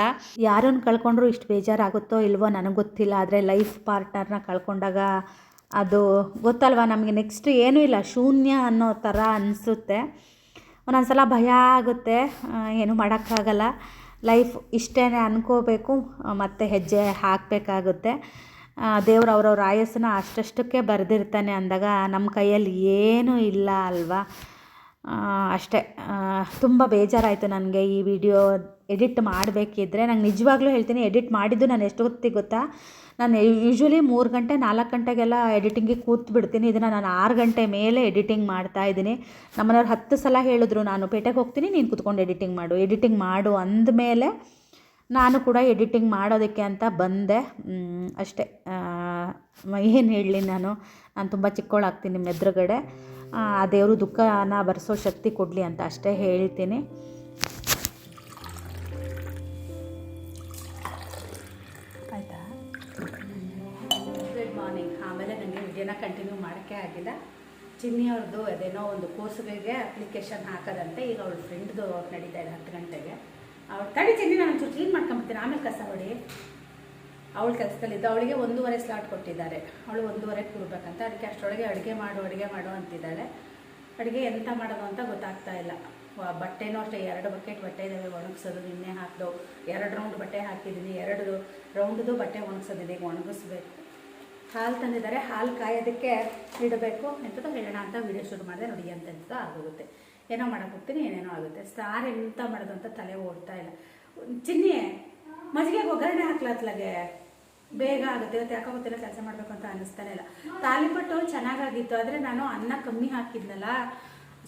ಯಾರನ್ನು ಕಳ್ಕೊಂಡ್ರು ಇಷ್ಟು ಬೇಜಾರಾಗುತ್ತೋ ಇಲ್ವೋ ನನಗೆ ಗೊತ್ತಿಲ್ಲ, ಆದರೆ ಲೈಫ್ ಪಾರ್ಟ್ನರ್ನ ಕಳ್ಕೊಂಡಾಗ ಅದು ಗೊತ್ತಲ್ವ? ನಮಗೆ ನೆಕ್ಸ್ಟ್ ಏನೂ ಇಲ್ಲ. ಶೂನ್ಯ ಅನ್ನೋ ಥರ ಅನಿಸುತ್ತೆ. ಒಂದೊಂದು ಸಲ ಭಯ ಆಗುತ್ತೆ. ಏನೂ ಮಾಡೋಕ್ಕಾಗಲ್ಲ. ಲೈಫ್ ಇಷ್ಟೇ ಅನ್ಕೋಬೇಕು. ಆ, ಮತ್ತೆ ಹೆಜ್ಜೆ ಹಾಕಬೇಕಾಗುತ್ತೆ. ದೇವ್ರು ಅವ್ರವ್ರ ಆಯಸ್ಸನ್ನ ಅಷ್ಟಷ್ಟಕ್ಕೆ ಬರೆದಿರ್ತಾನೆ ಅಂದಾಗ ನಮ್ಮ ಕೈಯಲ್ಲಿ ಏನೂ ಇಲ್ಲ ಅಲ್ವಾ? ಅಷ್ಟೇ. ತುಂಬ ಬೇಜಾರಾಯಿತು ನನಗೆ ಈ ವಿಡಿಯೋ ಎಡಿಟ್ ಮಾಡಬೇಕಿದ್ರೆ. ನಂಗೆ ನಿಜವಾಗ್ಲೂ ಹೇಳ್ತೀನಿ ಎಡಿಟ್ ಮಾಡಿದ್ದು ನಾನು ಎಷ್ಟು ಹೊತ್ತಿಗೆ ಗೊತ್ತಾ? ನಾನು ಯೂಶ್ವಲಿ ಮೂರು ಗಂಟೆ, ನಾಲ್ಕು ಗಂಟೆಗೆಲ್ಲ ಎಡಿಟಿಂಗಿಗೆ ಕೂತು ಬಿಡ್ತೀನಿ. ಇದನ್ನು ನಾನು ಆರು ಗಂಟೆ ಮೇಲೆ ಎಡಿಟಿಂಗ್ ಮಾಡ್ತಾ ಇದ್ದೀನಿ. ನಮ್ಮನೆಯವ್ರು ಹತ್ತು ಸಲ ಹೇಳಿದ್ರು, ನಾನು ಪೇಟೆಗೆ ಹೋಗ್ತೀನಿ, ನೀನು ಕುತ್ಕೊಂಡು ಎಡಿಟಿಂಗ್ ಮಾಡು. ಎಡಿಟಿಂಗ್ ಮಾಡು ಅಂದಮೇಲೆ ನಾನು ಕೂಡ ಎಡಿಟಿಂಗ್ ಮಾಡೋದಕ್ಕೆ ಅಂತ ಬಂದೆ. ಅಷ್ಟೇ. ಏನು ಹೇಳಲಿ ನಾನು? ನಾನು ತುಂಬ ಚಿಕ್ಕವಳಾಗ್ತೀನಿ ಎದುರುಗಡೆ. ಆ ದೇವರು ದುಃಖನ ಭರಿಸೋ ಶಕ್ತಿ ಕೊಡಲಿ ಅಂತ ಅಷ್ಟೇ ಹೇಳ್ತೀನಿ. ಮಾಡೋಕ್ಕೆ ಆಗಿಲ್ಲ. ಚಿನ್ನಿ ಅವ್ರದ್ದು ಅದೇನೋ ಒಂದು ಕೋರ್ಸ್ಗಳಿಗೆ ಅಪ್ಲಿಕೇಶನ್ ಹಾಕೋದಂತೆ ಈಗ ಅವಳ ಫ್ರೆಂಡ್ದು ನಡೀತಾ ಇದೆ ಹತ್ತು ಗಂಟೆಗೆ. ಅವ್ಳು ತಡಿ ಚಿನ್ನಿ ನಾನು ಒಂಚೂರು ಕ್ಲೀನ್ ಮಾಡ್ಕೊಂಬಿಡ್ತೀನಿ ಆಮೇಲೆ ಕಸ ಹೊಡಿ. ಅವಳ ಕೆಲಸದಲ್ಲಿದ್ದು ಅವಳಿಗೆ ಒಂದೂವರೆ ಸ್ಲಾಟ್ ಕೊಟ್ಟಿದ್ದಾರೆ. ಅವಳು ಒಂದೂವರೆ ಕೂರ್ಬೇಕಂತ. ಅದಕ್ಕೆ ಅಷ್ಟರೊಳಗೆ ಅಡುಗೆ ಮಾಡು ಅಡುಗೆ ಮಾಡು ಅಂತಿದ್ದಾಳೆ ಅಡುಗೆ ಎಂಥ ಮಾಡೋದು ಅಂತ ಗೊತ್ತಾಗ್ತಾ ಇಲ್ಲ. ಬಟ್ಟೆನೂ ಅಷ್ಟೇ. ಎರಡು ಬಕೆಟ್ ಬಟ್ಟೆ ಇದ್ದಾವೆ ಒಣಗಿಸೋದು ನಿನ್ನೆ ಹಾಕಿದವು ಎರಡು ರೌಂಡ್ ಬಟ್ಟೆ ಹಾಕಿದ್ದೀನಿ. ಎರಡು ರೌಂಡ್ದು ಬಟ್ಟೆ ಒಣಗಿಸೋದಿದೆ. ಈಗ ಒಣಗಿಸ್ಬೇಕು. ಹಾಲು ತಂದಿದ್ದಾರೆ, ಹಾಲು ಕಾಯೋದಕ್ಕೆ ಇಡಬೇಕು ಎಂಥದ್ದು ಹೇಳೋಣ ಅಂತ ವೀಡಿಯೋ ಶುರು ಮಾಡಿದೆ. ನೋಡಿ ಅಂತ ಆಗೋಗುತ್ತೆ. ಏನೋ ಮಾಡಕ್ಕೆ ಹೋಗ್ತೀನಿ, ಏನೇನೋ ಆಗುತ್ತೆ. ಸ್ಟಾರ್ ಎಂತ ಮಾಡೋದು ಅಂತ ತಲೆ ಓಡ್ತಾ ಇಲ್ಲ. ಚಿನ್ನಿ ಮಜ್ಜಿಗೆಗೆ ಒಗ್ಗರಣೆ ಹಾಕ್ಲತ್ಲಾಗೆ ಬೇಗ ಆಗುತ್ತೆ, ಇವತ್ತು ಯಾಕೋ ಗೊತ್ತಿಲ್ಲ ಕೆಲಸ ಮಾಡಬೇಕು ಅಂತ ಅನ್ನಿಸ್ತಾನೆ ಇಲ್ಲ. ತಾಲಿಪಟ್ಟು ಚೆನ್ನಾಗಾಗಿತ್ತು, ಆದರೆ ನಾನು ಅನ್ನ ಕಮ್ಮಿ ಹಾಕಿದ್ನಲ್ಲ.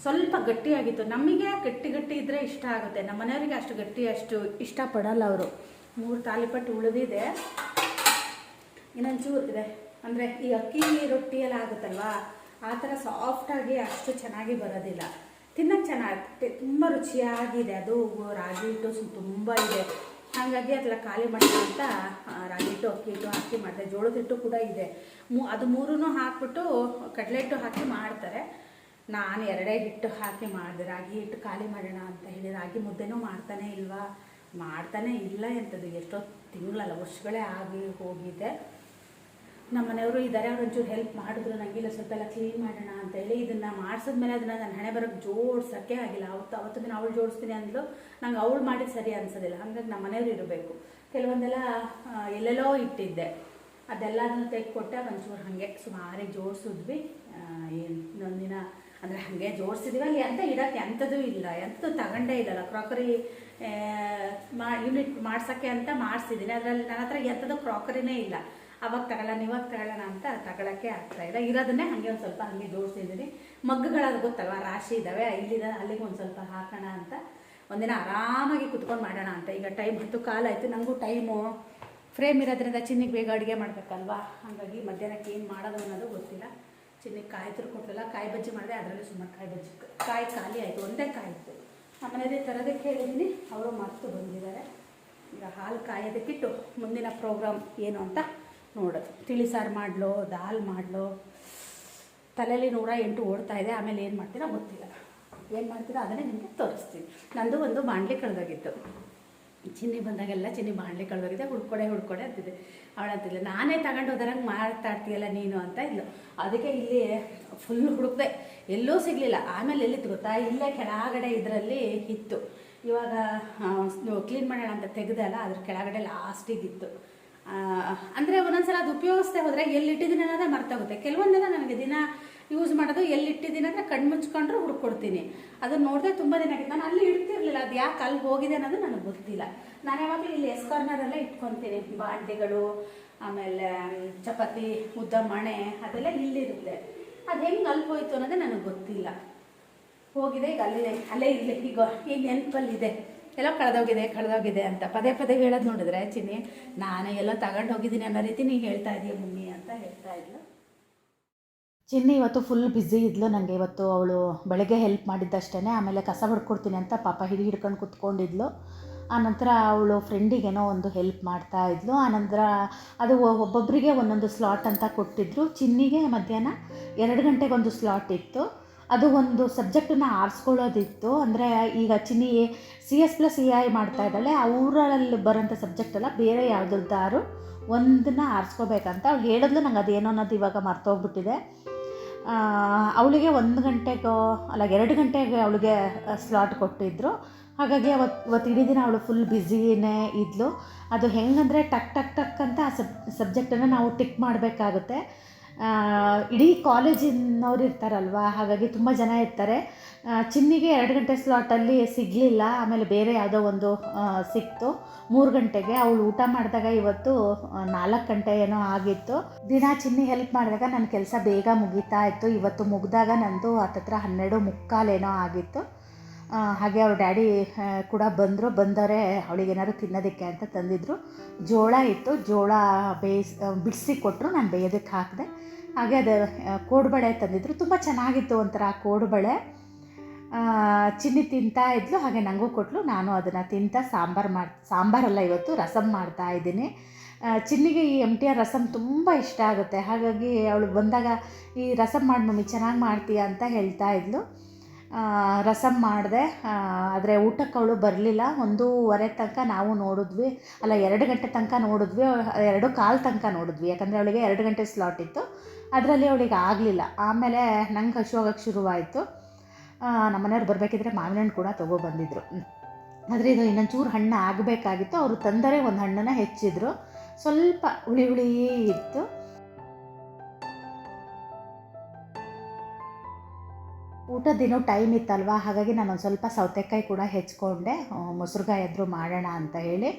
ಸ್ವಲ್ಪ ಗಟ್ಟಿಯಾಗಿತ್ತು. ನಮಗೆ ಗಟ್ಟಿ ಗಟ್ಟಿ ಇದ್ದರೆ ಇಷ್ಟ ಆಗುತ್ತೆ. ನಮ್ಮ ಮನೆಯವರಿಗೆ ಅಷ್ಟು ಗಟ್ಟಿ, ಅಷ್ಟು ಇಷ್ಟಪಡಲ್ಲ ಅವರು. ಮೂರು ತಾಲಿಪಟ್ಟು ಉಳಿದಿದೆ. ಇನ್ನೊಂದು ಚೂರು ಇದೆ. ಅಂದರೆ ಈ ಅಕ್ಕಿ ರೊಟ್ಟಿಯೆಲ್ಲ ಆಗುತ್ತಲ್ವಾ ಆ ಥರ ಸಾಫ್ಟಾಗಿ ಅಷ್ಟು ಚೆನ್ನಾಗಿ ಬರೋದಿಲ್ಲ. ತಿನ್ನಕ್ಕೆ ಚೆನ್ನಾಗಿ ತುಂಬ ರುಚಿಯಾಗಿದೆ ಅದು. ರಾಗಿ ಹಿಟ್ಟು ತುಂಬ ಇದೆ. ಹಾಗಾಗಿ ಅದೆಲ್ಲ ಖಾಲಿ ಮಾಡೋಣ ಅಂತ ರಾಗಿ ಹಿಟ್ಟು, ಅಕ್ಕಿ ಹಿಟ್ಟು ಹಾಕಿ ಮಾಡಿದೆ. ಜೋಳದ ಹಿಟ್ಟು ಕೂಡ ಇದೆ. ಮೂ, ಅದು ಮೂರೂ ಹಾಕ್ಬಿಟ್ಟು ಕಡಲೆ ಹಿಟ್ಟು ಹಾಕಿ ಮಾಡ್ತಾರೆ. ನಾನು ಎರಡೇ ಹಿಟ್ಟು ಹಾಕಿ ಮಾಡಿದೆ. ರಾಗಿ ಹಿಟ್ಟು ಖಾಲಿ ಮಾಡೋಣ ಅಂತ ಹೇಳಿ ರಾಗಿ ಮುದ್ದೆನೂ ಮಾಡ್ತಾನೆ ಇಲ್ವಾ? ಮಾಡ್ತಾನೆ ಇಲ್ಲ ಎಂಥದ್ದು ಎಷ್ಟೋ ತಿಂಗಳಲ್ಲ, ವರ್ಷಗಳೇ ಆಗಿ ಹೋಗಿದೆ. ನಮ್ಮ ಮನೆಯವರು ಇದ್ದಾರೆ ಅವ್ರು ಒಂಚೂರು ಹೆಲ್ಪ್ ಮಾಡಿದ್ರು ನನಗೆ ಇಲ್ಲ ಸ್ವಲ್ಪ ಎಲ್ಲ ಕ್ಲೀನ್ ಮಾಡೋಣ ಅಂತ ಹೇಳಿ ಇದನ್ನು ಮಾಡಿಸಿದ್ಮೇಲೆ ಅದನ್ನು ನನ್ನ ಹಣೆ ಬರೋಕ್ಕೆ ಜೋಡ್ಸೋಕ್ಕೆ ಆಗಿಲ್ಲ. ಅವತ್ತು ಅವತ್ತು ದಿನ ಅವಳು ಜೋಡಿಸ್ತೀನಿ ಅಂದ್ಲು, ನಂಗೆ ಅವಳು ಮಾಡಿದ್ದು ಸರಿ ಅನ್ಸೋದಿಲ್ಲ. ಹಂಗಾಗಿ ನಮ್ಮ ಮನೆಯವರು ಇರಬೇಕು. ಕೆಲವೊಂದೆಲ್ಲ ಎಲ್ಲೆಲ್ಲೋ ಇಟ್ಟಿದ್ದೆ. ಅದೆಲ್ಲದನ್ನು ತೆಗೆದುಕೊಟ್ಟೆ ಒಂಚೂರು ಹಾಗೆ ಸುಮಾರಿ ಜೋಡಿಸಿದ್ವಿ. ಇನ್ನೊಂದಿನ, ಅಂದರೆ ಹಾಗೆ ಜೋಡಿಸಿದ್ವಿ. ಅಲ್ಲಿ ಎಂತ ಇಡೋಕ್ಕೆ ಎಂಥದ್ದು ಇಲ್ಲ. ಎಂಥದ್ದು ತಗೊಂಡೇ ಇಲ್ಲಲ್ಲ. ಕ್ರಾಕರಿ ಮಾ ಯೂನಿಟ್ ಮಾಡ್ಸೋಕ್ಕೆ ಅಂತ ಮಾಡಿಸಿದ್ದೀನಿ ಅದರಲ್ಲಿ ನನ್ನ ಹತ್ರ ಎಂಥದ್ದು ಕ್ರಾಕರಿನೇ ಇಲ್ಲ. ಅವಾಗ ತಗೊಳ್ಳೋಣ ಇವಾಗ ತಗೊಳ್ಳೋಣ ಅಂತ ತಗೊಳ್ಳೋಕ್ಕೆ ಆಗ್ತಾ ಇಲ್ಲ ಇರೋದನ್ನೇ ಹಾಗೆ ಒಂದು ಸ್ವಲ್ಪ ಹಾಗೆ ಜೋಡಿಸಿದ್ದೀನಿ ಮಗ್ಗುಗಳಾದ್ರು ಗೊತ್ತಲ್ವ, ರಾಶಿ ಇದ್ದಾವೆ ಇಲ್ಲಿದ, ಅಲ್ಲಿಗೆ ಒಂದು ಸ್ವಲ್ಪ ಹಾಕೋಣ ಅಂತ. ಒಂದಿನ ಆರಾಮಾಗಿ ಕುತ್ಕೊಂಡು ಮಾಡೋಣ ಅಂತ. ಈಗ ಟೈಮ್ ಹತ್ತು ಕಾಲ ಆಯಿತು ನನಗೂ ಟೈಮು. ಫ್ರೇಮ್ ಇರೋದ್ರಿಂದ ಚಿನ್ನಿಗೆ ಬೇಗ ಅಡುಗೆ ಮಾಡಬೇಕಲ್ವಾ? ಹಾಗಾಗಿ ಮಧ್ಯಾಹ್ನಕ್ಕೆ ಏನು ಮಾಡೋದು ಅನ್ನೋದು ಗೊತ್ತಿಲ್ಲ. ಚಿನ್ನಿಗೆ ಕಾಯಿ ಕೊಟ್ಟಿಲ್ಲ ಕಾಯಿ ಬಜ್ಜಿ ಮಾಡಿದೆ, ಅದರಲ್ಲಿ ಸುಮಾರು ಕಾಯಿ ಬಜ್ಜಿ. ಕಾಯಿ ಖಾಲಿ ಆಯಿತು, ಒಂದೇ ಕಾಯಿ ಇತ್ತು. ಆಮೇಲೆ ತರೋದಕ್ಕೆ ಹೇಳಿದ್ದೀನಿ ಅವರು ಮಸ್ತು ಬಂದಿದ್ದಾರೆ. ಈಗ ಹಾಲು ಕಾಯೋದಕ್ಕಿಟ್ಟು ಮುಂದಿನ ಪ್ರೋಗ್ರಾಮ್ ಏನು ಅಂತ ನೋಡೋದು ತಿಳಿಸಾರು ಮಾಡಲೋ, ದಾಲ್ ಮಾಡಲೋ. ತಲೆಯಲ್ಲಿ ನೂರ ಎಂಟು ಓಡ್ತಾ ಇದೆ, ಆಮೇಲೆ ಏನು ಮಾಡ್ತೀರಾ ಗೊತ್ತಿಲ್ಲ. ಏನು ಮಾಡ್ತೀರಾ ಅದನ್ನೇ ನಿಮಗೆ ತೋರಿಸ್ತೀನಿ. ನಂದು ಒಂದು ಬಾಣಲಿ ಕಳೆದೋಗಿತ್ತು. ಚಿನ್ನಿ ಬಂದಾಗೆಲ್ಲ ಚಿನ್ನಿ ಬಾಣಲಿ ಕಳೆದೋಗಿದೆ, ಹುಡ್ಕೊಡೆ ಹುಡ್ಕೊಡೆ ಅಂತಿದ್ದೆ ಅವಳಂತಿಲ್ಲ ನಾನೇ ತಗೊಂಡು ಹೋದಂಗೆ ಮಾತಾಡ್ತೀಯಲ್ಲ ನೀನು ಅಂತ? ಇಲ್ಲ. ಅದಕ್ಕೆ ಇಲ್ಲಿ ಫುಲ್ ಹುಡುಕ್ದೆ. ಎಲ್ಲೂ ಸಿಗಲಿಲ್ಲ. ಆಮೇಲೆ ಎಲ್ಲಿತ್ತು ಗೊತ್ತಾ? ಇಲ್ಲೇ ಕೆಳಗಡೆ ಇದರಲ್ಲಿ ಇತ್ತು. ಇವಾಗ ಕ್ಲೀನ್ ಮಾಡೋಣ ಅಂತ ತೆಗೆದಲ್ಲ ಅದ್ರ ಕೆಳಗಡೆ ಲಾಸ್ಟಿಗಿತ್ತು ಅಂದರೆ ಒಂದೊಂದ್ಸಲ ಅದು ಉಪಯೋಗಿಸ್ತೇ ಹೋದರೆ ಎಲ್ಲಿಟ್ಟಿದ್ದೀನಿ ಅನ್ನೋದೇ ಮರ್ತೋಗುತ್ತೆ. ಕೆಲವೊಂದೆಲ್ಲ ನನಗೆ ದಿನ ಯೂಸ್ ಮಾಡೋದು ಎಲ್ಲಿಟ್ಟಿದ್ದೀನಿ ಅಂದರೆ ಕಣ್ಣು ಮುಚ್ಕೊಂಡ್ರೆ ಹುಡ್ಕೊಡ್ತೀನಿ. ಅದನ್ನು ನೋಡಿದೆ ತುಂಬ ದಿನ ಆಗಿತ್ತು ನಾನು ಅಲ್ಲಿ ಇಡ್ತಿರ್ಲಿಲ್ಲ. ಅದು ಯಾಕೆ ಅಲ್ಲಿ ಹೋಗಿದೆ ಅನ್ನೋದು ನನಗೆ ಗೊತ್ತಿಲ್ಲ. ನಾನು ಯಾವಾಗಲೂ ಇಲ್ಲಿ ಎಸ್ ಕಾರ್ನರಲ್ಲೇ ಇಟ್ಕೊತೀನಿ. ಬಾಂಡೆಗಳು, ಆಮೇಲೆ, ಚಪಾತಿ ಉದ್ದ ಮಣೆ ಅದೆಲ್ಲ ಇಲ್ಲಿರುತ್ತೆ. ಅದು ಹೆಂಗೆ ಅಲ್ಲಿ ಹೋಯ್ತು ಅನ್ನೋದೇ ನನಗೆ ಗೊತ್ತಿಲ್ಲ. ಹೋಗಿದೆ, ಈಗ ಅಲ್ಲೇ ಅಲ್ಲೇ ಇರಲಿ. ಈಗ ಈಗ ನೆನಪಲ್ಲಿದೆ. ಎಲ್ಲೋ ಕಳೆದೋಗಿದೆ ಕಳೆದೋಗಿದೆ ಅಂತ ಪದೇ ಪದೇ ಹೇಳೋದು ನೋಡಿದ್ರೆ, ಚಿನ್ನಿ, ನಾನು ಎಲ್ಲ ತಗೊಂಡು ಹೋಗಿದ್ದೀನಿ ಅನ್ನೋ ರೀತಿ ನೀನು ಹೇಳ್ತಾ ಇದೀಯ ಮಮ್ಮಿ ಅಂತ ಹೇಳ್ತಾ ಇದ್ಲು. ಚಿನ್ನಿ ಇವತ್ತು ಫುಲ್ ಬ್ಯುಸಿ ಇದ್ಲು. ನನಗೆ ಇವತ್ತು ಅವಳು ಬೆಳಗ್ಗೆ ಹೆಲ್ಪ್ ಮಾಡಿದ್ದಷ್ಟೇ ಆಮೇಲೆ ಕಸ ಹೊಡ್ಕೊಡ್ತೀನಿ ಅಂತ ಪಾಪ ಹಿಡಿ ಹಿಡ್ಕೊಂಡು ಕುತ್ಕೊಂಡಿದ್ಲು. ಆನಂತರ ಅವಳು ಫ್ರೆಂಡಿಗೇನೋ ಒಂದು ಹೆಲ್ಪ್ ಮಾಡ್ತಾ ಇದ್ಲು. ಆನಂತರ ಅದು ಒಬ್ಬೊಬ್ಬರಿಗೆ ಒಂದೊಂದು ಸ್ಲಾಟ್ ಅಂತ ಕೊಟ್ಟಿದ್ರು. ಚಿನ್ನಿಗೆ ಮಧ್ಯಾಹ್ನ ಎರಡು ಗಂಟೆಗೊಂದು ಸ್ಲಾಟ್ ಇತ್ತು. ಅದು ಒಂದು ಸಬ್ಜೆಕ್ಟನ್ನು ಆರಿಸ್ಕೊಳ್ಳೋದಿತ್ತು. ಅಂದರೆ ಈಗ Chinni C S plus C I ಮಾಡ್ತಾ ಇದ್ದಾಳೆ. ಅವರಲ್ಲಿ ಬರೋಂಥ ಸಬ್ಜೆಕ್ಟ್ ಎಲ್ಲ ಬೇರೆ ಯಾವುದಾದ್ರು ಒಂದನ್ನ ಆರಿಸ್ಕೋಬೇಕಂತ ಅವ್ಳು ಹೇಳಿದ್ಲು. ನಂಗೆ ಅದೇನೋ ಅನ್ನೋದು ಇವಾಗ ಮರ್ತೋಗ್ಬಿಟ್ಟಿದೆ. ಅವಳಿಗೆ ಒಂದು ಗಂಟೆಗೋ, ಅಲ್ಲ ಎರಡು ಗಂಟೆಗೆ ಅವಳಿಗೆ ಸ್ಲಾಟ್ ಕೊಟ್ಟಿದ್ದರು ಹಾಗಾಗಿ ಅವತ್ತು ಇವತ್ತು ಇಡೀ ದಿನ ಅವಳು ಫುಲ್ ಬ್ಯುಸಿನೇ ಇದ್ಲು. ಅದು ಹೆಂಗಂದರೆ ಟಕ್ ಟಕ್ ಟಕ್ ಅಂತ ಆ ಸಬ್ ಸಬ್ಜೆಕ್ಟನ್ನು ನಾವು ಟಿಕ್ ಮಾಡಬೇಕಾಗುತ್ತೆ. ಇಡೀ ಕಾಲೇಜಿನವ್ರು ಇರ್ತಾರಲ್ವ? ಹಾಗಾಗಿ ತುಂಬ ಜನ ಇರ್ತಾರೆ. ಚಿನ್ನಿಗೆ ಎರಡು ಗಂಟೆ ಸ್ಲಾಟಲ್ಲಿ ಸಿಗಲಿಲ್ಲ. ಆಮೇಲೆ ಬೇರೆ ಯಾವುದೋ ಒಂದು ಸಿಕ್ತು. ಮೂರು ಗಂಟೆಗೆ ಅವಳು ಊಟ ಮಾಡಿದಾಗ ಇವತ್ತು ನಾಲ್ಕು ಗಂಟೆ ಏನೋ ಆಗಿತ್ತು. ದಿನ ಚಿನ್ನಿ ಹೆಲ್ಪ್ ಮಾಡಿದಾಗ ನನ್ನ ಕೆಲಸ ಬೇಗ ಮುಗೀತಾ ಇತ್ತು. ಇವತ್ತು ಮುಗಿದಾಗ ನಂದು ಹತ್ತತ್ರ ಹನ್ನೆರಡು ಮುಕ್ಕಾಲೇನೋ ಆಗಿತ್ತು. ಹಾಗೆ ಅವ್ರ ಡ್ಯಾಡಿ ಕೂಡ ಬಂದರು, ಬಂದವರೇ ಅವಳಿಗೆ ಏನಾದ್ರು ತಿನ್ನೋದಕ್ಕೆ ಅಂತ ತಂದಿದ್ರು. ಜೋಳ ಇತ್ತು, ಜೋಳ ಬೇಯಿಸಿ ಬಿಡಿಸಿ ಕೊಟ್ಟರು ನಾನು ಬೇಯೋದಕ್ಕೆ ಹಾಕಿದೆ. ಹಾಗೆ ಅದು ಕೋಡುಬಳೆ ತಂದಿದ್ರು. ತುಂಬ ಚೆನ್ನಾಗಿತ್ತು ಒಂಥರ ಕೋಡುಬಳೆ. ಚಿನ್ನಿ ತಿಂತಾ ಇದ್ಲು, ಹಾಗೆ ನನಗೂ ಕೊಟ್ಟಲು ನಾನು ಅದನ್ನು ತಿಂತ ಸಾಂಬಾರು ಮಾಡಿ, ಸಾಂಬಾರಲ್ಲ ಇವತ್ತು ರಸಮ್ ಮಾಡ್ತಾ ಇದ್ದೀನಿ. ಚಿನ್ನಿಗೆ ಈ ಎಂ ಟಿ ಆರ್ ರಸಮ್ ತುಂಬ ಇಷ್ಟ ಆಗುತ್ತೆ. ಹಾಗಾಗಿ ಅವಳು ಬಂದಾಗ, ಈ ರಸಮ್ ಮಾಡಿ ಮಮ್ಮಿ, ಚೆನ್ನಾಗಿ ಮಾಡ್ತೀಯ? ಅಂತ ಹೇಳ್ತಾ ಇದ್ಲು. ರಸಮ್ ಮಾಡಿದೆ. ಆದರೆ ಊಟಕ್ಕೆ ಅವಳು ಬರಲಿಲ್ಲ. ಒಂದೂವರೆ ತನಕ ನಾವು ನೋಡಿದ್ವಿ. ಅಲ್ಲ, ಎರಡು ಗಂಟೆ ತನಕ ನೋಡಿದ್ವಿ. ಎರಡು ಕಾಲು ತನಕ ನೋಡಿದ್ವಿ. ಯಾಕಂದರೆ ಅವಳಿಗೆ ಎರಡು ಗಂಟೆ ಸ್ಲಾಟ್ ಇತ್ತು. ಅದರಲ್ಲಿ ಅವಳಿಗೆ ಆಗಲಿಲ್ಲ. ಆಮೇಲೆ ನಂಗೆ ಹಸು ಆಗೋಕ್ಕೆ ಶುರುವಾಯಿತು. ನಮ್ಮ ಮನೆಯವ್ರು ಬರಬೇಕಿದ್ರೆ ಮಾವಿನ ಹಣ್ಣು ಕೂಡ ತೊಗೊಬಂದಿದ್ರು ಆದರೆ ಇದು ಇನ್ನೊಂಚೂರು ಹಣ್ಣು ಆಗಬೇಕಾಗಿತ್ತು. ಅವರು ತಂದರೆ ಒಂದು ಹಣ್ಣನ್ನು ಹೆಚ್ಚಿದ್ರು. ಸ್ವಲ್ಪ ಹುಳಿ ಹುಳಿ ಇತ್ತು. ಊಟದಿನೋ ಟೈಮ್ ಇತ್ತಲ್ವ? ಹಾಗಾಗಿ ನಾನು ಒಂದು ಸ್ವಲ್ಪ ಸೌತೆಕಾಯಿ ಕೂಡ ಹೆಚ್ಕೊಂಡೆ. ಮೊಸರುಗಾಯಿ ಆದರೂ ಮಾಡೋಣ ಅಂತ ಹೇಳಿ.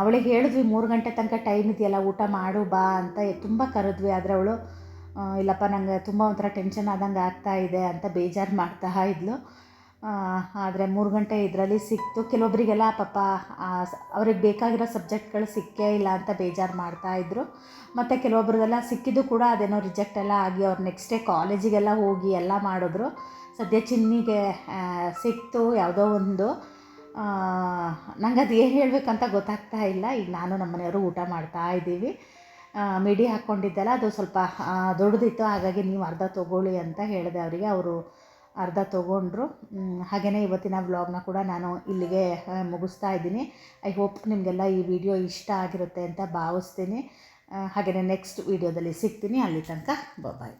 ಅವಳಿಗೆ ಹೇಳಿದ್ವಿ, ಮೂರು ಗಂಟೆ ತನಕ ಟೈಮ್ ಇದೆಯಲ್ಲ, ಊಟ ಮಾಡು, ಬಾ ಅಂತ ತುಂಬ ಕರೆದ್ವಿ. ಆದರೆ ಅವಳು ಇಲ್ಲಪ್ಪ ನನಗೆ ತುಂಬ ಒಂಥರ ಟೆನ್ಷನ್ ಆದಂಗೆ ಆಗ್ತಾ ಇದೆ ಅಂತ ಬೇಜಾರು ಮಾಡ್ತಾ ಇದ್ಲು. ಆದರೆ ಮೂರು ಗಂಟೆ ಇದರಲ್ಲಿ ಸಿಕ್ತು. ಕೆಲವೊಬ್ಬರಿಗೆಲ್ಲ ಪಾಪ ಅವ್ರಿಗೆ ಬೇಕಾಗಿರೋ ಸಬ್ಜೆಕ್ಟ್ಗಳು ಸಿಕ್ಕೇ ಇಲ್ಲ ಅಂತ ಬೇಜಾರು ಮಾಡ್ತಾಯಿದ್ರು ಮತ್ತು ಕೆಲವೊಬ್ರದೆಲ್ಲ ಸಿಕ್ಕಿದ್ದು ಕೂಡ ಅದೇನೋ ರಿಜೆಕ್ಟ್ ಎಲ್ಲ ಆಗಿ ಅವ್ರು ನೆಕ್ಸ್ಟ್ ಡೇ ಕಾಲೇಜಿಗೆಲ್ಲ ಹೋಗಿ ಎಲ್ಲ ಮಾಡಿದ್ರು. ಸದ್ಯ ಚಿನ್ನಿಗೆ ಸಿಕ್ತು ಯಾವುದೋ ಒಂದು. ನಂಗೆ ಅದು ಏನು ಹೇಳಬೇಕಂತ ಗೊತ್ತಾಗ್ತಾ ಇಲ್ಲ. ಈಗ ನಾನು ನಮ್ಮ ಮನೆಯವರು ಊಟ ಮಾಡ್ತಾ ಇದ್ದೀವಿ. ಮಿಡಿ ಹಾಕ್ಕೊಂಡಿದ್ದೆಲ್ಲ ಅದು ಸ್ವಲ್ಪ ದೊಡ್ಡದಿತ್ತು. ಹಾಗಾಗಿ ನೀವು ಅರ್ಧ ತೊಗೊಳ್ಳಿ ಅಂತ ಹೇಳಿದೆ ಅವರಿಗೆ. ಅವರು ಅರ್ಧ ತೊಗೊಂಡ್ರು. ಹಾಗೆಯೇ ಇವತ್ತಿನ ವ್ಲಾಗ್ನ ಕೂಡ ನಾನು ಇಲ್ಲಿಗೆ ಮುಗಿಸ್ತಾ ಇದ್ದೀನಿ. ಐ ಹೋಪ್ ನಿಮಗೆಲ್ಲ ಈ ವಿಡಿಯೋ ಇಷ್ಟ ಆಗಿರುತ್ತೆ ಅಂತ ಭಾವಿಸ್ತೀನಿ. ಹಾಗೆಯೇ ನೆಕ್ಸ್ಟ್ ವೀಡಿಯೋದಲ್ಲಿ ಸಿಗ್ತೀನಿ. ಅಲ್ಲಿ ತನಕ ಬಾಯ್